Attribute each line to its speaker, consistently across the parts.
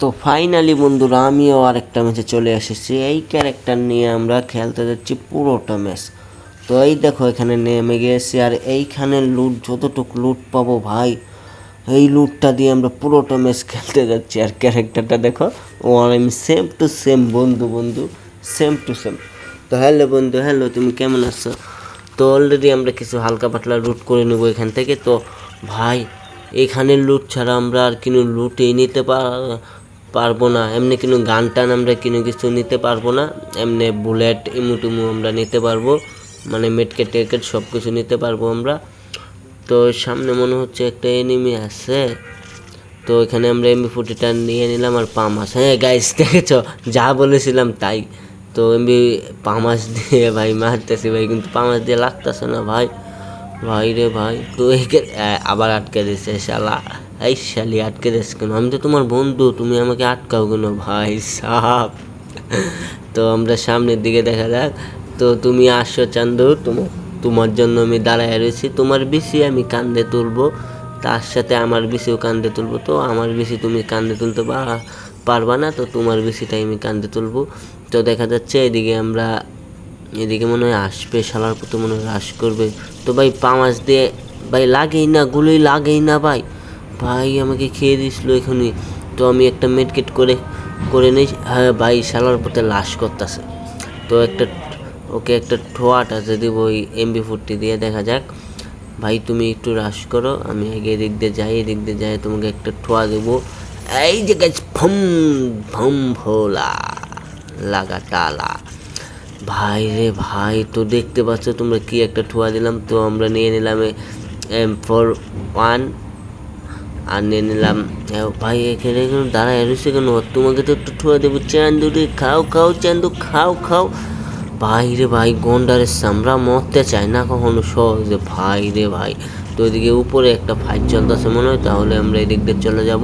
Speaker 1: তো ফাইনালি বন্ধুরা, আমিও আরেকটা ম্যাচে চলে এসেছি। এই ক্যারেক্টার নিয়ে আমরা খেলতে যাচ্ছি পুরোটা ম্যাচ তো এই দেখো এখানে নেমে গিয়েছি আর এইখানে লুট যতটুকু লুট পাবো ভাই, এই লুটটা দিয়ে আমরা পুরোটা ম্যাচ খেলতে যাচ্ছি। আর ক্যারেক্টারটা দেখো, ও আমি সেম টু সেম বন্ধু বন্ধু সেম টু সেম তো হ্যালো বন্ধু হ্যালো তুমি কেমন আছো? তো অলরেডি আমরা কিছু হালকা পাতলা লুট করে নেব এখান থেকে। তো ভাই, এখানে লুট ছাড়া আমরা আর কিনো লুটেই নিতে পার- পারব না। এমনি কিনো গান টান আমরা কিনো কিছু নিতে পারব না। এমনি বুলেট ইমু টিমু আমরা নিতে পারব। মানে মেটকেট টেকেট সব কিছু নিতে পারব আমরা। তো সামনে মনে হচ্ছে একটা এনিমি আছে। তো এখানে আমরা এমবি ফুটিটা নিয়ে নিলাম আর পামাস হ্যাঁ গাইস দেখেছ? যা বলেছিলাম তাই। তো এমবি পামাস দিয়ে ভাই মারতেছি ভাই, কিন্তু পামাস দিয়ে লাগতেছে না ভাই। ভাই রে ভাই, তো আবার আটকে দিছে শালা। এই শালি, আটকে দিস কেন? আমি তো তোমার বন্ধু, তুমি আমাকে আটকাও কেন ভাই? সাপ তো আমরা সামনের দিকে দেখা যাক। তো তুমি আসো চান্দু, তোমার তোমার জন্য আমি দাঁড়ায় রয়েছি। তোমার বেশি আমি কান্দে তুলবো, তার সাথে আমার বেশিও কান্দে তুলবো। তো আমার বেশি তুমি কান্দে তুলতে পারবা না, তো তোমার বেশিটাই আমি কান্দে তুলবো। তো দেখা যাচ্ছে এদিকে আমরা, এদিকে মনে হয় আসবে, শালার প্রতি মনে হয় হ্রাস করবে। তো ভাই পাঁচ দিয়ে, ভাই লাগেই না, গুলোই লাগেই না ভাই। ভাই, আমাকে খেয়ে দিছিল এখনই তো আমি একটা মেডকেট করে করে নিই। হ্যাঁ ভাই, শালার পথে লাশ করতেছে। তো একটা, ওকে একটা ঠোয়াট দিব ওই এমবি ফুটটি দিয়ে, দেখা যাক। ভাই, তুমি একটু রাশ করো, আমি আগে এদিক দিয়ে যাই, এদিক দিয়ে যাই, তোমাকে একটা ঠোয়া দেবো। এই যে গাছ ভম ভম ভোলা লাগা টালা ভাই রে ভাই, তো দেখতে পাচ্ছ তোমরা কি একটা ঠোয়া দিলাম। তো আমরা নিয়ে নিলাম এম ফোর ওয়ান আর নিয়ে নিলাম। ভাই, এখানে কেন দাঁড়ায় কেন? তোমাকে তো একটু ঠোয়া দেবো। চান্দু রে, খাও খাও চান্দু খাও খাও। ভাই রে ভাই গন্ডারে সামরা মরতে চায় না কখনো সহজে। ভাই রে ভাই, তো ওইদিকে উপরে একটা ফাইট চলতেছে মনে হয়, তাহলে আমরা এদিক দিয়ে চলে যাব।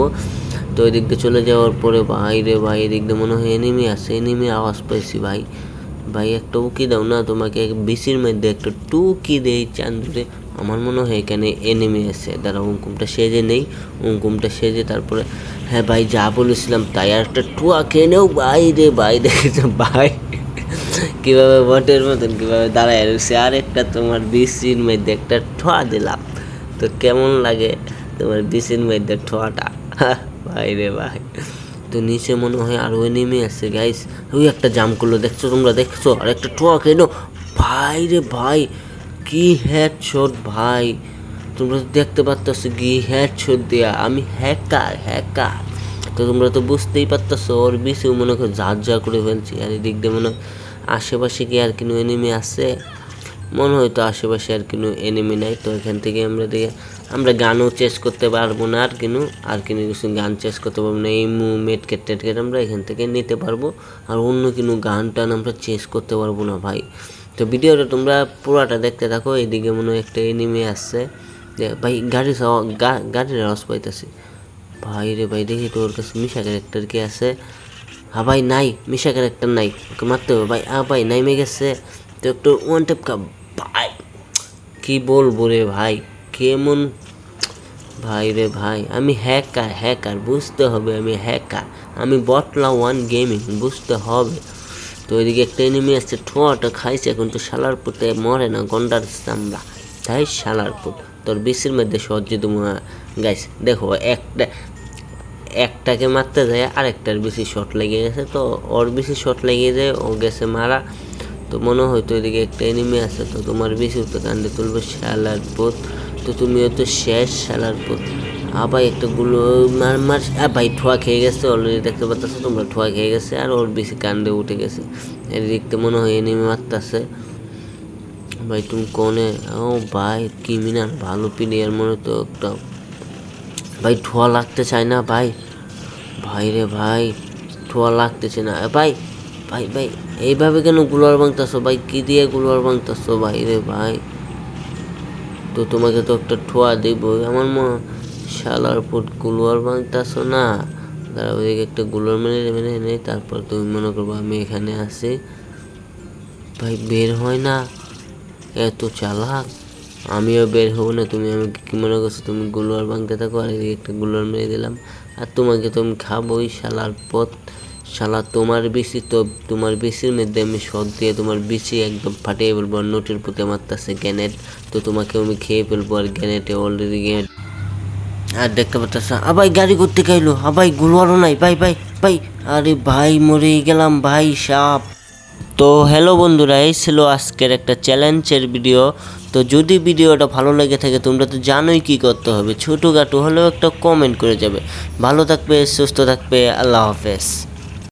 Speaker 1: তো এদিক দিয়ে চলে যাওয়ার পরে ভাই রে ভাই, এদিক দিয়ে মনে হয় এনিমি আছে এনিমি আওয়াজ পাইছি ভাই। ভাই, একটা উকি দাও না, তোমাকে বিসির মধ্যে একটা টুকি দেই চান্দুরে আমার মনে হয় এখানে এনিমি আছে। দাঁড়া উঙ্কুমটা সেজে নেই। উঙ্কুমটা সেজে তারপরে হ্যাঁ ভাই, যা বলেছিলাম তাই আর একটা টুয়া খেয়ে নেও। ভাই রে, ভাই দেখেছ ভাই। কীভাবে বটের মতন, কীভাবে দাঁড়ায় রয়েছে। আর একটা তোমার বিসির মধ্যে একটা ঠোয়া দিলাম। তো কেমন লাগে তোমার বিসির মধ্যে ঠোয়াটা? ভাই রে, ভাই। তো নিচে মনে হয় আরও নেমে আছে গাইস ওই একটা জাম করল দেখছ তোমরা? দেখছ? আর একটা ঠোয়া কেন ভাই রে, ভাই। কি হেড শট ভাই? তোমরা তো দেখতে পারতো কি হেড শট দেয়া। আমি হ্যাকার হ্যাকার তো তোমরা তো বুঝতেই পারতেছো, ওর বেশিও মনে করো ঝাড় ঝাড় করে ফেলছি। আর এদিক দিয়ে মনে আশেপাশে কি আর কোনো এনিমি আছে? মনে হয় তো আশেপাশে আর কোনো এনিমি নাই। তো এখান থেকে আমরা দিকে আমরা গানও চেস করতে পারব না আর কিনু আর কিনু কিছু গান চেস করতে পারব না। এই মু মেটকেট টেটকেট আমরা এখান থেকে নিতে পারব। আর অন্য কোনো গান টান আমরা চেস করতে পারব না ভাই। তো ভিডিওটা তোমরা পুরাটা দেখতে থাকো, এদিকে মনে হয় একটা এনিমি আসছে। যে ভাই, গাড়ি গাড়ির আওয়াজ পাইতেছি। ভাই রে ভাই, দেখি তোর কাছে মিশা ক্যারেক্টার কি আছে? হ্যাঁ ভাই, নাই, মিশা ক্যারেক্টার নাই। ওকে মারতে হবে, ভাই। হ্যাঁ ভাই, নাইমে গেছে। তো একটু ওয়ান টেপ কা ভাই, কি বলব রে ভাই, কেমন? ভাই রে ভাই, আমি হ্যাকার হ্যাকার বুঝতে হবে আমি হ্যাকার আমি বটলা ওয়ান গেমিং বুঝতে হবে। তো ওইদিকে একটা এনিমি আসছে ঠোঁয়াটা খাইছে, এখন তো শালার পুতে মরে না, গন্ডার চামড়া। তাই শালার পুত তোর বেশির মধ্যে সহজে তোমার গাইস দেখো, একটা, একটাকে মারতে যায়, আরেকটার বেশি শট লেগে গেছে, তো ওর বেশি শট লেগে যায়, ও গেছে মারা। তো মনে হয় তো এদিকে একটা এনিমি আছে, তো তোমার বেশি তো কান্দে তুলবে শালার পুত তো তুমিও তো শেষ শালার পুত আবার একটা গুলো মার মার আ ভাই ঠোয়া খেয়ে গেছে অলরেডি দেখতে পাচ্ছ তোমরা, ঠোয়া খেয়ে গেছে, আর ওর বেশি কান্দে উঠে গেছে। দেখতে মনে হয় এনিমি মারতেছে। ভাই, তুমি কনে? ও ভাই ক্রিমিনাল ভালো প্লেয়ার মনে তো একটা। ভাই, ঠোয়া লাগতে চায় না ভাই। ভাই রে ভাই, ঠোয়া লাগতেছে না। ভাই ভাই ভাই, এইভাবে কেন গুলোয়ার ভাঙতেছো ভাই? কি দিয়ে গুলোয়ার ভাঙতেছো ভাই রে ভাই? তো তোমাকে তো একটা ঠোয়া দেবই। আমার মা শালার পুট গুলোয়ার ভাঙতেছো না? দাঁড়া ওইদিকে একটা গুলোয়ার মেরে মেরে নেই তারপর তুমি মনে করব আমি এখানে আছি। ভাই, বের হয় না। এত চালাক। আমিও বের হব না। তুমি আমি কি মনে করছ? তুমি গুলোয়ার ভাঙতে থাকো, আর এদিকে একটা গুলোয়ার মেরে দিলাম। আর তোমাকে তুমি খাবোই, শালার পথ। শালা, তোমার বেশি তো, তোমার বেশির মধ্যে আমি শখ দিয়ে তোমার বেশি একদম ফাটিয়ে ফেলব। আর নোটের পুঁতে মারতেছে গ্যানেট তো তোমাকে আমি খেয়ে ফেলব, আর গ্যানেটে অলরেডি গ্যানেট আর দেখতে পাচ্ছ আবাই গাড়ি করতে গাইলো আবাই গুলোয়ারও নাই। ভাই ভাই ভাই। আরে ভাই, মরে গেলাম ভাই, সাপ। তো হ্যালো বন্ধুরা, এই ছিল আজকের একটা চ্যালেঞ্জের ভিডিও। তো যদি ভিডিওটা ভালো লেগে থাকে, তোমরা তো জানোই কী করতে হবে। ছোটোখাটো হলেও একটা কমেন্ট করে যাবে। ভালো থাকবে, সুস্থ থাকবে, আল্লাহ হাফেজ।